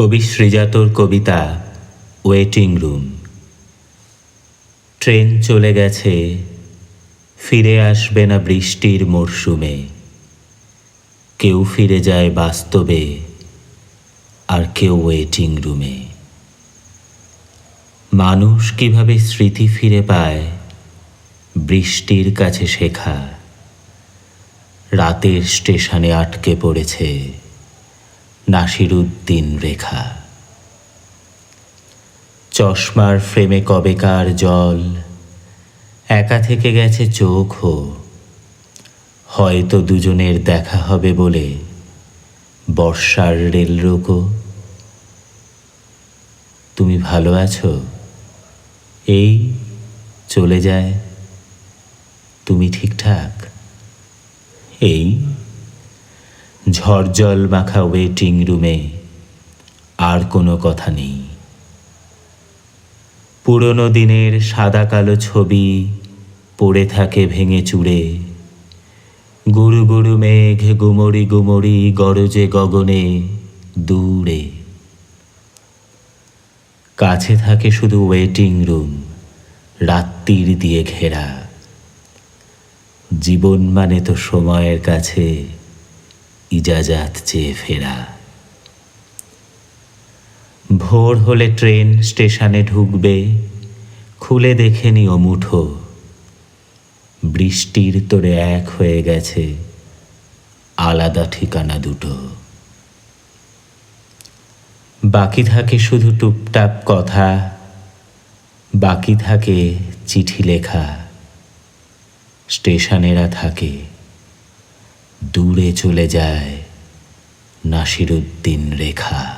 কবি শ্রীজাতর কবিতা ওয়েটিং রুম ট্রেন চলে গেছে, ফিরে আসবে না বৃষ্টির মরশুমে। কেউ ফিরে যায় বাস্তবে, আর কেউ ওয়েটিং রুমে মানুষ কীভাবে স্মৃতি ফিরে পায়, বৃষ্টির কাছে শেখা। রাতের স্টেশনে আটকে পড়েছে। নাসিরুদ্দিন রেখা। চশমার ফ্রেমে কবেকার জল, একা থেকে গেছে চোখও। হয়তো দুজনের দেখা হবে বলে বর্ষার রেল রোকো। তুমি ভালো আছো? এই চলে যায়। তুমি ঠিকঠাক? এই ঝড়জল মাখা ওয়েটিং রুমে আর কোনো কথা নেই। পুরনো দিনের সাদা কালো ছবি পড়ে থাকে ভেঙে চুড়ে। গুরু গুরু মেঘ গুমরি গুমরি গরজে গগনে দূরে। কাছে থাকে শুধু ওয়েটিং রুম রাত্রির দিয়ে ঘেরা। জীবন মানে তো সময়ের কাছে ইজাজাত চেয়ে ফেরা। ভোর হলে ট্রেন স্টেশনে ঢুকবে, খুলে দেখে নিও মুঠো। বৃষ্টির তোরে এক হয়ে গেছে, আলাদা ঠিকানা দুটো। বাকি থাকে শুধু টুপটাপ কথা, বাকি থাকে চিঠি লেখা, স্টেশনেরা থাকে। দূরে চলে যায় নাসিরুদ্দিন রেখা।